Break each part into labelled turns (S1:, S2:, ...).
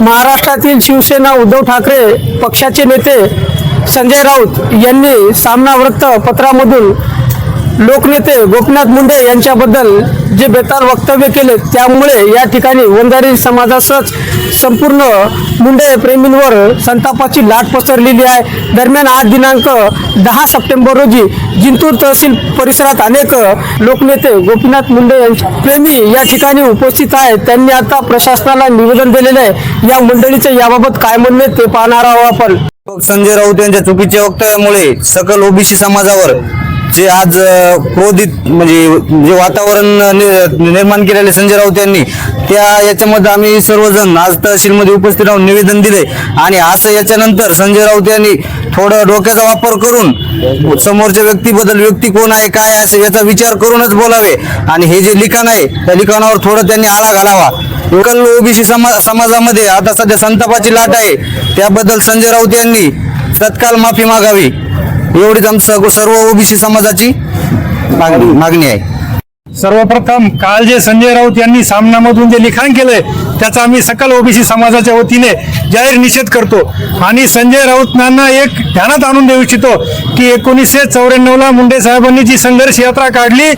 S1: महाराष्ट्रातील शिवसेना उद्धव ठाकरे पक्षाचे नेते संजय राऊत यांनी सामना वृत्तपत्रामधून लोकनेते गोपीनाथ मुंडे यांच्याबद्दल जे बेताल वक्तव्य केले त्यामुळे या ठिकाणी वंजारी समाजासच संपूर्ण मुंडे प्रेमींवर संतापाची लाट पसरलेली आहे. दरम्यान आज दिनांक दहा सप्टेंबर रोजी जिंतूर तहसील परिसरात अनेक लोकनेते गोपीनाथ मुंडे प्रेमी या ठिकाणी उपस्थित आहेत. त्यांनी आता प्रशासनाला निवेदन दिलेले आहे. या मंडळीचे याबाबत काय म्हणणे ते पाहणार आहोत आपण.
S2: संजय राऊत यांच्या चुकीच्या वक्तव्यामुळे सकल ओबीसी समाजावर जे आज क्रोधित म्हणजे जे वातावरण नि- निर्माण केलेले संजय राऊत यांनी त्या याच्यामध्ये आम्ही सर्वजण आज तहसीलमध्ये उपस्थित राहून निवेदन दिले. आणि असं याच्यानंतर संजय राऊत यांनी थोडं डोक्याचा वापर करून समोरच्या व्यक्तीबद्दल व्यक्ती कोण आहे काय आहे असं याचा विचार करूनच बोलावे. आणि हे जे लिखाण आहे त्या लिखाणावर थोडं त्यांनी आळा घालावा. लोकल ओबीसी समा समाजामध्ये आता सध्या संतापाची लाट आहे. त्याबद्दल संजय राऊत यांनी तत्काल माफी मागावी. एवढीच आमचं सर्व ओबीसी समाजाची मागणी मागणी आहे.
S3: सर्वप्रथम काल जे संजय राऊत यांनी सामनामधून जे लिखाण केलंय त्याचा आम्ही सकल ओबीसी समाजाच्या वतीने जाहीर निषेध करतो. आणि संजय राऊतांना एक ध्यानात आणून देऊ इच्छितो की एकोणीसशे चौऱ्याण्णवला मुंडे साहेबांनी जी संघर्ष यात्रा काढली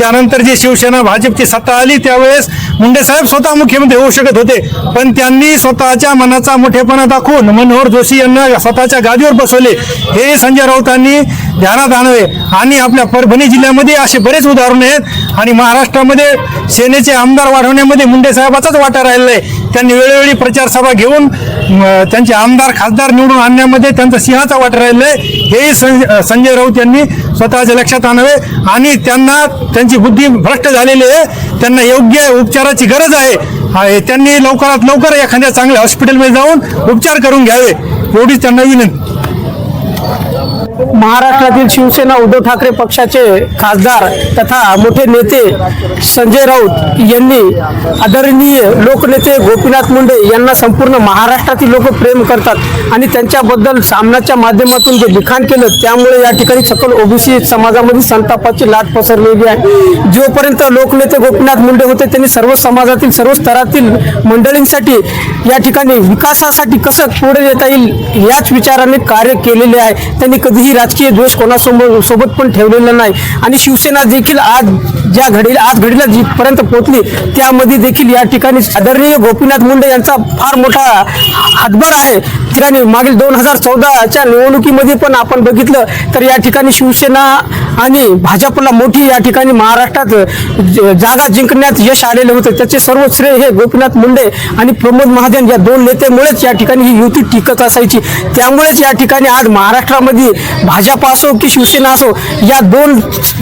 S3: त्यानंतर जी शिवसेना भाजपची सत्ता आली त्यावेळेस मुंडे साहेब स्वतः मुख्यमंत्री होऊ शकत होते. पण त्यांनी स्वतःच्या मनाचा मोठेपणा दाखवून मनोहर जोशी यांना स्वतःच्या गादीवर बसवले. हे संजय राऊतांनी ध्यानात आणावे. आणि आपल्या परभणी जिल्ह्यामध्ये असे बरेच उदाहरण आहेत. आणि महाराष्ट्रामध्ये सेनेचे आमदार वाढवण्यामध्ये मुंडे साहेबाचाच वाटा राहिलेला आहे. त्यांनी वेळोवेळी प्रचारसभा घेऊन त्यांचे आमदार खासदार निवडून आणण्यामध्ये त्यांचा सिंहाचा वाटा राहिला आहे. हेही संजय राऊत यांनी स्वतःच्या लक्षात आणावे आणि त्यांना त्यांची बुद्धी भ्रष्ट झालेली आहे. त्यांना योग्य उपचाराची गरज आहे. त्यांनी लवकरात लवकर एखाद्या चांगल्या हॉस्पिटलमध्ये जाऊन उपचार करून घ्यावे. एवढीच त्यांना विनंती.
S1: महाराष्ट्रातील शिवसेना उद्धव ठाकरे पक्षाचे खासदार तथा मोठे नेते संजय राऊत यांनी आदरणीय लोकनेते गोपीनाथ मुंडे यांना संपूर्ण महाराष्ट्रातील लोक प्रेम करतात आणि त्यांच्याबद्दल सामनाच्या माध्यमातून जे लिखाण केलं त्यामुळे या ठिकाणी सकल ओबीसी समाजामध्ये संतापाची लाट पसरलेली आहे. जोपर्यंत लोकनेते गोपीनाथ मुंडे होते त्यांनी सर्व समाजातील सर्व स्तरातील मंडळींसाठी या ठिकाणी विकासासाठी कसं पुढे येता येईल याच विचाराने कार्य केलेले आहे. त्यांनी कधीही राजकीय द्वेष कोणासोबत सोबत पण ठेवलेला नाही. आणि शिवसेना देखील आज ज्या घडीला आज घडीला जिथपर्यंत पोहोचली त्यामध्ये देखील या ठिकाणी आदरणीय गोपीनाथ मुंडे यांचा फार मोठा हातभार आहे. ठिकाणी मागील दोन हजार चौदाच्या निवडणुकीमध्ये पण आपण बघितलं तर या ठिकाणी शिवसेना आणि भाजपला मोठी या ठिकाणी महाराष्ट्रात ज- जागा जिंकण्यात यश आलेलं होतं. त्याचे सर्व श्रेय हे गोपीनाथ मुंडे आणि प्रमोद महाजन या दोन नेत्यामुळेच या ठिकाणी ही युती टिकत असायची. त्यामुळेच या ठिकाणी आज महाराष्ट्रामध्ये भाजप असो की शिवसेना असो या दोन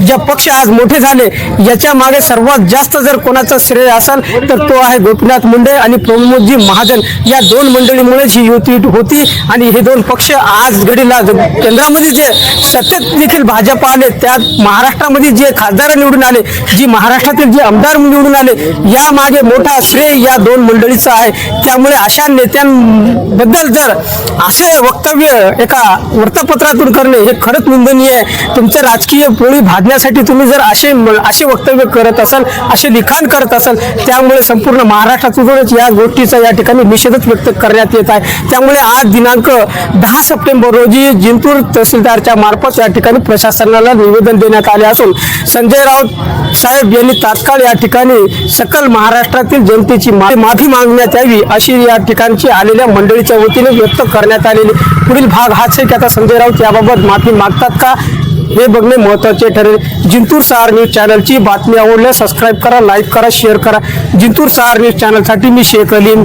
S1: ज्या पक्ष आज मोठे झाले याच्या मागे सर्वात जास्त जर कोणाचा श्रेय असाल तर तो आहे गोपीनाथ मुंडे आणि प्रमोदजी महाजन. या दोन मंडळीमुळेच ही युती होती आणि हे दोन पक्ष आज घडीला केंद्रामध्ये जे सत्तेत देखील भाजप आले त्यात महाराष्ट्रामध्ये जे खासदार निवडून आले जी महाराष्ट्रातील जे आमदार निवडून आले या मागे मोठा श्रेय या दोन मंडळीचा आहे. त्यामुळे अशा नेत्यांबद्दल जर असे वक्तव्य एका वृत्तपत्रातून करणे हे खरंच निंदनीय आहे. तुमचे राजकीय पोळी भाजण्यासाठी तुम्ही जर असे असे वक्तव्य करत असाल असे लिखाण करत असाल त्यामुळे संपूर्ण महाराष्ट्रातूनच या गोष्टीचा या ठिकाणी निषेधच व्यक्त करण्यात येत आहे. त्यामुळे आज दिनांक दहा सप्टेंबर रोजी जिंतूर तहसीलदारच्या मार्फत या ठिकाणी प्रशासनाला निवेदन देण्यात आले असून संजय राऊत साहेब यांनी तात्काळ या ठिकाणी सकल महाराष्ट्रातील जनतेची मा- माफी मागण्यात यावी अशी या ठिकाणची आलेल्या मंडळीच्या वतीने व्यक्त करण्यात आलेली पुढील भाग हाच आहे की आता संजय राऊत याबाबत माफी मागतात का हे बघणे महत्त्वाचे ठरेल. जिंतूर सहार न्यूज चॅनलची बातमी आवडल्यास सबस्क्राईब करा लाईक करा शेअर करा. जिंतूर सहार न्यूज चॅनलसाठी मी शेख अलीम.